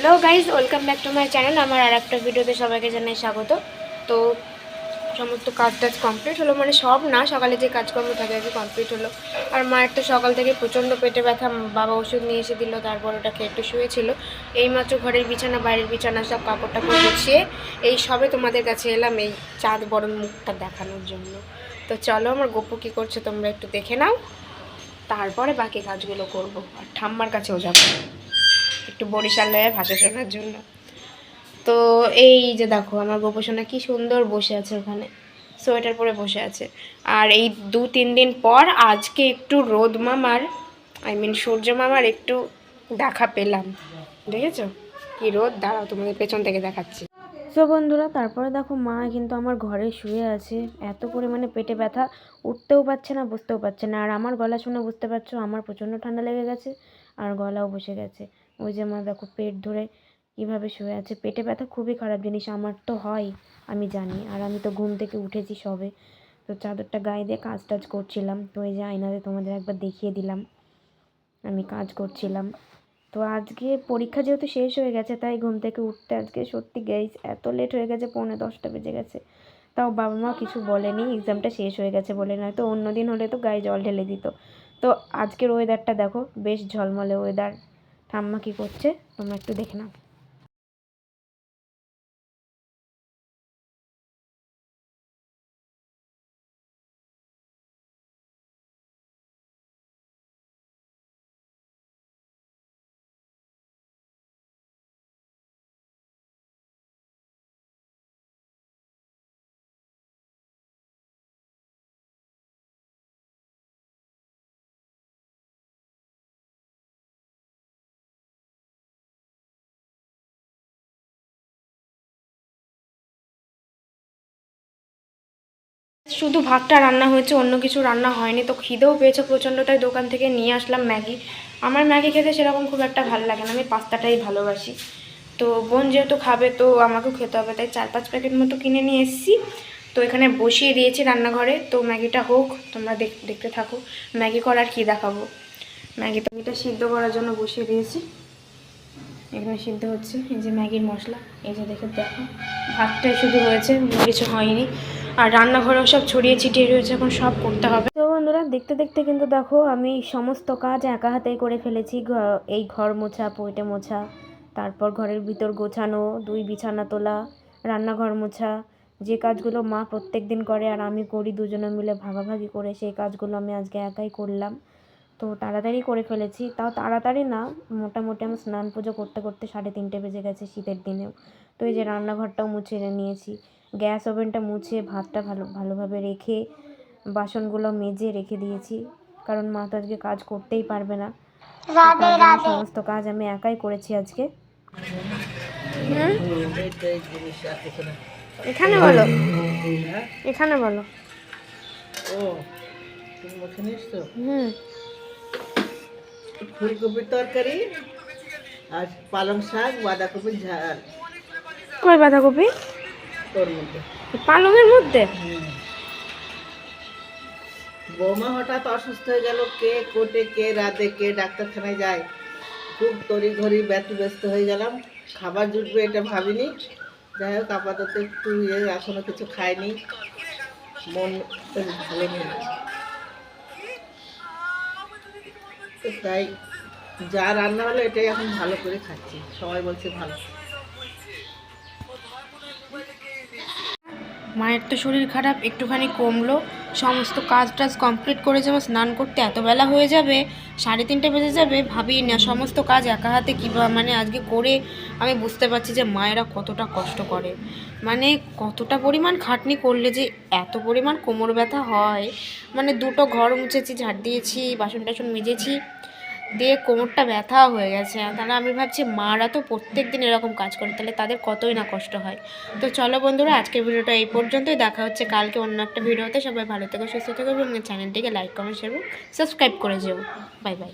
Hello guys welcome back to my channel. আমার আর একটা ভিডিওতে সবাইকে জানাই স্বাগত। তো সমস্ত কাজ টাজ কমপ্লিট হলো মানে সব না, সকালে যে কাজকর্ম থাকে আর কি কমপ্লিট হলো। আর মায়ের তো সকাল থেকে প্রচণ্ড পেটে ব্যথা, বাবা ওষুধ নিয়ে এসে দিল, তারপর ওটা খেয়ে একটু শুয়েছিল। এইমাত্র ঘরের বিছানা, বাইরের বিছানা, সব কাপড় টাপড় গুছিয়ে এই সবে তোমাদের কাছে এলাম, এই চাঁদ বরণ মুখটা দেখানোর জন্য। তো চলো আমার গপু কী করছে তোমরা একটু দেখে নাও। তারপরে বাকি কাজগুলো করব, আর ঠাম্মার কাছেও যাব। একটু বরিশাল বরিশালে ভাষা শোনার জন্য। তো এই যে দেখো, আমার গোপোষণা কি সুন্দর বসে আছে ওখানে। সোয়েটার পরে বসে আছে। আর এই দু তিন দিন পর আজকে একটু রোদ মামার আই মিন সূর্য মামার একটু দেখা পেলাম। দেখেছ? কি রোদ? দাঁড়াও তোমাদের পেছন থেকে দেখাচ্ছি। তো বন্ধুরা, তারপরে দেখো মা কিন্তু আমার ঘরে শুয়ে আছে। এত পরিমাণে পেটে ব্যথা, উঠতেও পারছে না, বসতেও পারছে না। আর আমার গলা শুনে বুঝতে পারছ, আমার প্রচণ্ড ঠান্ডা লেগে গেছে, আর গলাও বসে গেছে। ওই যে মা দেখো পেট ধরে কীভাবে শুয়ে আছে। পেটে ব্যথা খুবই খারাপ জিনিস, আমার তো হয়, আমি জানি। আর আমি তো ঘুম থেকে উঠেছি সবে। তো চাদরটা গায়ে দিয়ে কাজ টাজ করছিলাম। তো এই যে আয়নাতে তোমাদের একবার দেখিয়ে দিলাম। আমি কাজ করছিলাম। তো আজকে পরীক্ষা যেহেতু শেষ হয়ে গেছে, তাই ঘুম থেকে উঠতে আজকে সত্যি গেইস এত লেট হয়ে গেছে, পৌনে দশটা বেজে গেছে। তাও বাবা মা কিছু বলেনি এক্সামটা শেষ হয়ে গেছে বলে নয়তো অন্য দিন হলে তো গায়ে জল ঢেলে দিত। তো আজকের ওয়েদারটা দেখো, বেশ ঝলমলে ওয়েদার ঠাম্মা কী করছে? তোমরা একটু দেখে নাও। শুধু ভাতটা রান্না হয়েছে, অন্য কিছু রান্না হয়নি। তো খিদেও পেয়েছে প্রচণ্ড তাই দোকান থেকে নিয়ে আসলাম ম্যাগি। আমার ম্যাগি খেতে সেরকম খুব একটা ভালো লাগে না। আমি পাস্তাটাই ভালোবাসি। তো বোন যেহেতু খাবে, তো আমাকেও খেতে হবে। তাই চার পাঁচ প্যাকেট মতো কিনে নিয়ে এসেছি। তো এখানে বসিয়ে দিয়েছি রান্নাঘরে। তো ম্যাগিটা হোক, তোমরা দেখ- দেখতে থাকো। ম্যাগি করার কি দেখাবো? ম্যাগিটা ম্যাগিটা সিদ্ধ করার জন্য বসিয়ে দিয়েছি। এখানে সিদ্ধ হচ্ছে। এই যে ম্যাগির মশলা। এই যে দেখে দেখো। ভাতটাই শুধু হয়েছে কিছু হয়নি। আর রান্নাঘরেও সব ছড়িয়ে ছিটিয়ে রয়েছে, এখন সব করতে হবে। তো বন্ধুরা, দেখতে দেখতে কিন্তু দেখো, আমি সমস্ত কাজ একা হাতেই করে ফেলেছি। এই ঘর মোছা, পইটে মোছা, তারপর ঘরের ভিতর গোছানো, দুই বিছানা তোলা, রান্নাঘর মোছা, যে কাজগুলো মা প্রত্যেক দিন করে আর আমি করি দুজনে মিলে ভাগাভাগি করে, সেই কাজগুলো আমি আজকে একাই করলাম। তো তাড়াতাড়ি করে ফেলেছি, তাও তাড়াতাড়ি না, মোটামুটি আমি স্নান পুজো করতে করতে সাড়ে তিনটে বেজে গেছে শীতের দিনেও। তো এই যে রান্নাঘরটাও মুছে নিয়েছি। গ্যাস ওভেনটা মুছে ভাতটা ভালো ভালোভাবে রেখে বাসনগুলো মেজে রেখে দিয়েছি। কারণ মা তো আজকে কাজ করতেই পারবে না। সমস্ত কাজ আমি একাই করেছি আজকে? এখানে বলো। এখানে বলো। হুম। ফুলকপির তরকারি আর পালং শাক বাঁধাকপির ঝাল। কই বাঁধাকপি? তোর মধ্যে। পালংয়ের মধ্যে? বৌমা হঠাৎ অসুস্থ হয়ে গেল। কে কোটে কে রাতে কে ডাক্তারখানায় যায়? খুব তড়ি ঘড়ি ব্যস্ত ব্যস্ত হয়ে গেলাম। খাবার জুটবে এটা ভাবিনি। যাই হোক আপাতত একটু ইয়ে এখনও কিছু খাইনি। মন ভালো নেই। তাই যা রান্না হলো এটাই এখন ভালো করে খাচ্ছি। সবাই বলছে ভালো। মায়ের তো শরীর খারাপ, একটুখানি কমলো। সমস্ত কাজ টাজ কমপ্লিট করে যাব, স্নান করতে এত বেলা হয়ে যাবে, সাড়ে তিনটে বেজে যাবে ভাবি না সমস্ত কাজ একা হাতে কীভাবে মানে আজকে করে আমি বুঝতে পারছি যে মায়েরা কতটা কষ্ট করে। মানে কতটা পরিমাণ খাটনি করলে যে এত পরিমাণ কোমর ব্যথা হয়। মানে দুটো ঘর মুছেছি, ঝাড় দিয়েছি বাসন টাসন মেজেছি দিয়ে কোমরটা ব্যথা হয়ে গেছে। তাহলে আমি ভাবছি মারা তো প্রত্যেক দিন এরকম কাজ করে, তাহলে তাদের কতই না কষ্ট হয়। তো চলো বন্ধুরা, আজকের ভিডিওটা এই পর্যন্তই। দেখা হচ্ছে কালকে অন্য একটা ভিডিওতে। সবাই ভালো থেকো, সুস্থ থেকো এবং চ্যানেলটিকে লাইক কমেন্ট শেয়ার সাবস্ক্রাইব করে যেও। Bye bye